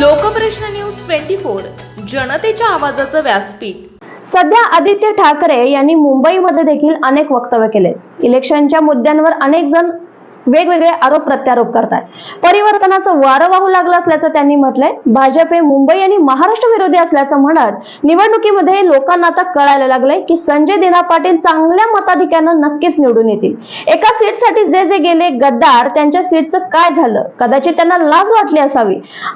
Lokprashna news twenty four जनतेच्या आवाजाचं व्यासपीठ. सध्या आदित्य ठाकरे यांनी मुंबईमध्ये देखील अनेक वक्तव्य केले. इलेक्शनच्या मुद्द्यांवर अनेक जण वेगवेगळे आरोप प्रत्यारोप करतात. परिवर्तनाचं वारं वाहू लागलं असल्याचं त्यांनी म्हटलंय. भाजप हे मुंबई आणि महाराष्ट्र विरोधी असल्याचं म्हणत निवडणुकीमध्ये लोकांना आता कळायला लागलंय की संजय दिना पाटील चांगल्या मताधिक्यानं नक्कीच निवडून येतील. एका सीटसाठी जे जे गेले गद्दार त्यांच्या सीटचं काय झालं? कदाचित त्यांना लाज वाटली असावी.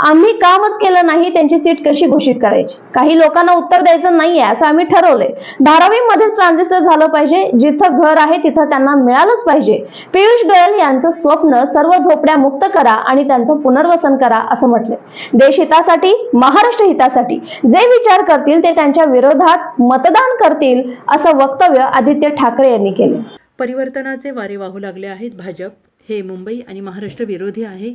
आम्ही कामच केलं नाही त्यांची सीट कशी घोषित करायची? काही लोकांना उत्तर द्यायचं नाहीये असं आम्ही ठरवलंय. धारावी मध्येच ट्रान्झिस्टर झालं पाहिजे. जिथं घर आहे तिथं त्यांना मिळालंच पाहिजे. पियुष गोयल यांचं स्वप्न सर्व झोपड्या मुक्त करा आणि त्यांचं पुनर्वसन करा असं म्हटलंय देश हितासाठी महाराष्ट्र हितासाठी जे विचार करतील ते त्यांच्या विरोधात मतदान करतील असं वक्तव्य आदित्य ठाकरे यांनी केले. परिवर्तनाचे वारे वाहू लागले आहेत भाजप. हे मुंबई आणि महाराष्ट्र विरोधी आहे.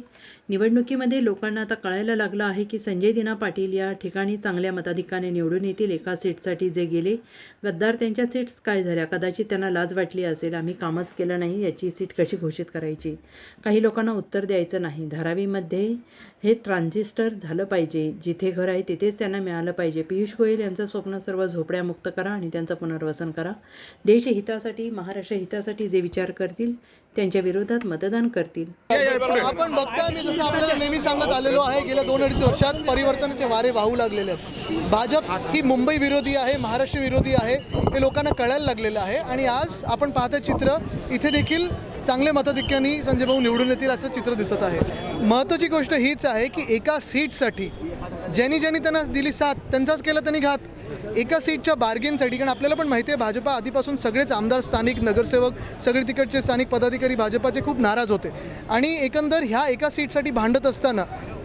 निवडणुकीमध्ये लोकांना आता कळायला लागलं आहे की संजय दिना पाटील या ठिकाणी चांगल्या मताधिकाने निवडून येतील. एका सीटसाठी जे गेले गद्दार त्यांच्या सीट्स काय झाल्या? कदाचित त्यांना लाज वाटली असेल. आम्ही कामच केलं नाही याची सीट कशी घोषित करायची? काही लोकांना उत्तर द्यायचं नाही. धारावीमध्ये हे ट्रान्झिस्टर झालं पाहिजे. जिथे घर आहे तिथेच त्यांना मिळालं पाहिजे. पियुष गोयल यांचं स्वप्न सर्व झोपड्या मुक्त करा आणि त्यांचं पुनर्वसन करा. देश हितासाठी महाराष्ट्र हितासाठी जे विचार करतील त्यांच्या विरोधात मत मतदान करतील. आपण बघताय मी जसं आपल्याला नेहमी सांगत आलेलो आहे गेल्या दोन अडीच वर्षात परिवर्तनाचे वारे वाहू लागलेले आहेत. भाजप ही मुंबई विरोधी आहे महाराष्ट्र विरोधी आहे हे लोकांना कळायला लागलेलं आहे. आणि आज आपण पाहता चित्र इथे देखील चांगले मताधिक्याने संजय भाऊ निवडून येतील असं चित्र दिसत आहे. महत्त्वाची गोष्ट हीच आहे की एका सीटसाठी ज्यांनी ज्यांनी त्यांना दिली साथ त्यांचाच केला त्यांनी घात. एका सीटच्या बार्गेनसाठी कारण आपल्याला पण माहिती आहे भाजपा आधीपासून सगळेच आमदार स्थानिक नगरसेवक सगळे तिकडचे स्थानिक पदाधिकारी भाजपाचे खूप नाराज होते. आणि एकंदर ह्या एका सीटसाठी भांडत असताना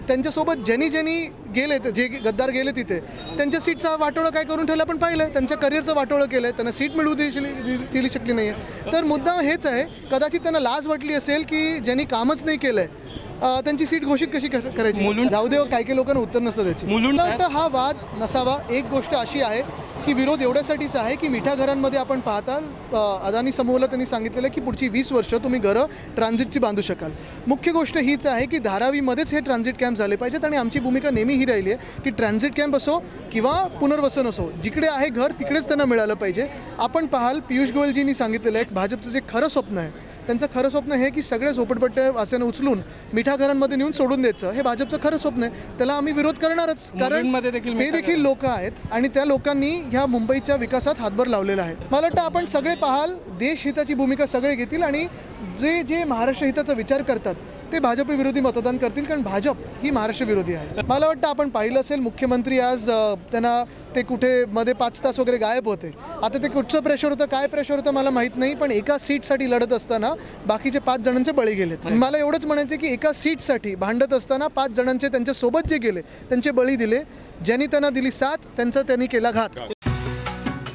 त्यांच्यासोबत ज्यांनी ज्यांनी गेले जे गद्दार गेले तिथे त्यांच्या सीटचा वाटोळं काय करून ठेवलं आपण पाहिलं त्यांच्या करिअरचं वाटोळं केलं आहे त्यांना सीट मिळवू दिली दिली शकली नाही आहे तर मुद्दा हेच आहे कदाचित त्यांना लाज वाटली असेल की ज्यांनी कामच नाही केलं आहे त्यांची सीट घोषित कशी कर- करायची? जाऊ दे काही काही लोकांना उत्तर नसतं त्याची. मुलुंड हा वाद नसावा. एक गोष्ट अशी आहे की विरोध एवढ्यासाठीच आहे की मिठ्या घरांमध्ये आपण पाहता अदानी समूहाला त्यांनी सांगितलेलं आहे की पुढची वीस वर्ष तुम्ही घरं ट्रान्झिटची बांधू शकाल. मुख्य गोष्ट हीच आहे की धारावीमध्येच हे ट्रान्झिट कॅम्प झाले पाहिजेत आणि आमची भूमिका नेहमी ही राहिली आहे की ट्रान्झिट कॅम्प असो किंवा पुनर्वसन असो जिकडे आहे घर तिकडेच त्यांना मिळालं पाहिजे. आपण पाहाल पियुष गोयलजींनी सांगितलेलं आहे भाजपचं जे खरं स्वप्न आहे त्यांचं खरं स्वप्न हे की सगळे झोपडपट्ट्या वास्यानं उचलून मिठा घरांमध्ये नेऊन सोडून द्यायचं. हे भाजपचं खरं स्वप्न आहे. त्याला आम्ही विरोध करणारच. कारण ते देखील लोक आहेत आणि त्या लोकांनी ह्या मुंबईच्या विकासात हातभार लावलेला आहे. मला वाटतं आपण सगळे पाहाल देश हिताची भूमिका सगळे घेतील आणि जे जे महाराष्ट्र हिताचा विचार करतात ते भाजप विरोधी मतदान करतील कारण भाजप ही महाराष्ट्र विरोधी आहे. मला वाटतं आपण पाहिलं असेल मुख्यमंत्री आज त्यांना ते कुठे मध्ये पाच तास वगैरे गायब होते. आता ते कुठचं प्रेशर होतं काय प्रेशर होतं मला माहीत नाही पण एका सीटसाठी लढत असताना बाकीचे पाच जणांचे बळी गेलेत. मला एवढंच म्हणायचं की एका सीटसाठी भांडत असताना पाच जणांचे त्यांच्यासोबत जे गेले त्यांचे बळी दिले. ज्यांनी त्यांना दिली साथ त्यांचा त्यांनी केला घात.